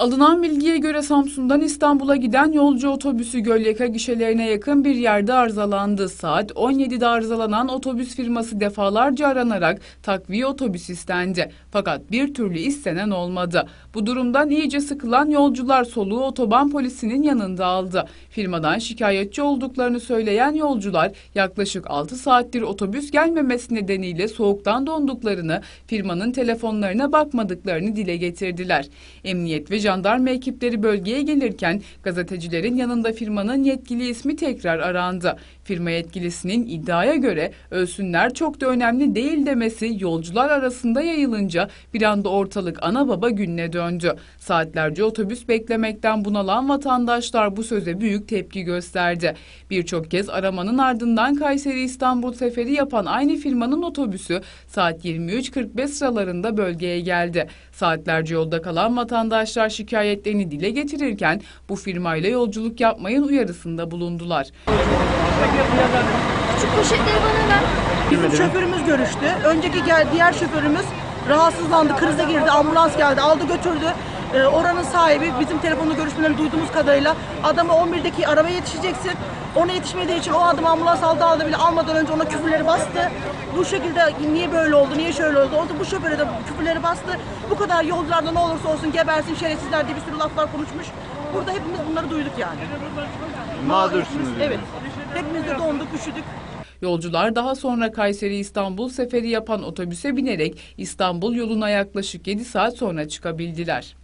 Alınan bilgiye göre Samsun'dan İstanbul'a giden yolcu otobüsü Gölyaka gişelerine yakın bir yerde arızalandı. Saat 17'de arızalanan otobüs firması defalarca aranarak takviye otobüs istendi. Fakat bir türlü istenen olmadı. Bu durumdan iyice sıkılan yolcular soluğu otoban polisinin yanında aldı. Firmadan şikayetçi olduklarını söyleyen yolcular yaklaşık 6 saattir otobüs gelmemesi nedeniyle soğuktan donduklarını, firmanın telefonlarına bakmadıklarını dile getirdiler. Emniyet ve jandarma ekipleri bölgeye gelirken gazetecilerin yanında firmanın yetkili ismi tekrar arandı. Firma yetkilisinin iddiaya göre ölsünler çok da önemli değil demesi yolcular arasında yayılınca bir anda ortalık ana baba gününe döndü. Saatlerce otobüs beklemekten bunalan vatandaşlar bu söze büyük tepki gösterdi. Birçok kez aramanın ardından Kayseri İstanbul seferi yapan aynı firmanın otobüsü saat 23.45 sıralarında bölgeye geldi. Saatlerce yolda kalan vatandaşlar şikayetlerini dile getirirken bu firmayla yolculuk yapmayın uyarısında bulundular. Şu poşetleri bana ver. Bizim şoförümüz görüştü. Önceki gel diğer şoförümüz rahatsızlandı, krize girdi, ambulans geldi, aldı götürdü. Ee, oranın sahibi bizim telefonla görüşmeleri duyduğumuz kadarıyla adama 11'deki arabaya yetişeceksin. Ona yetişmediği için o adam ambulans aldı aldı bile almadan önce ona küfürleri bastı. Bu şekilde niye böyle oldu, niye şöyle oldu? O da bu şoföre de küfürleri bastı. Bu kadar yolcularda ne olursa olsun gebersin şerefsizler diye bir sürü laflar konuşmuş. Burada hepimiz bunları duyduk yani. Mağdursunuz. Evet. Hepimiz de donduk, üşüdük. Yolcular daha sonra Kayseri İstanbul seferi yapan otobüse binerek İstanbul yoluna yaklaşık 7 saat sonra çıkabildiler.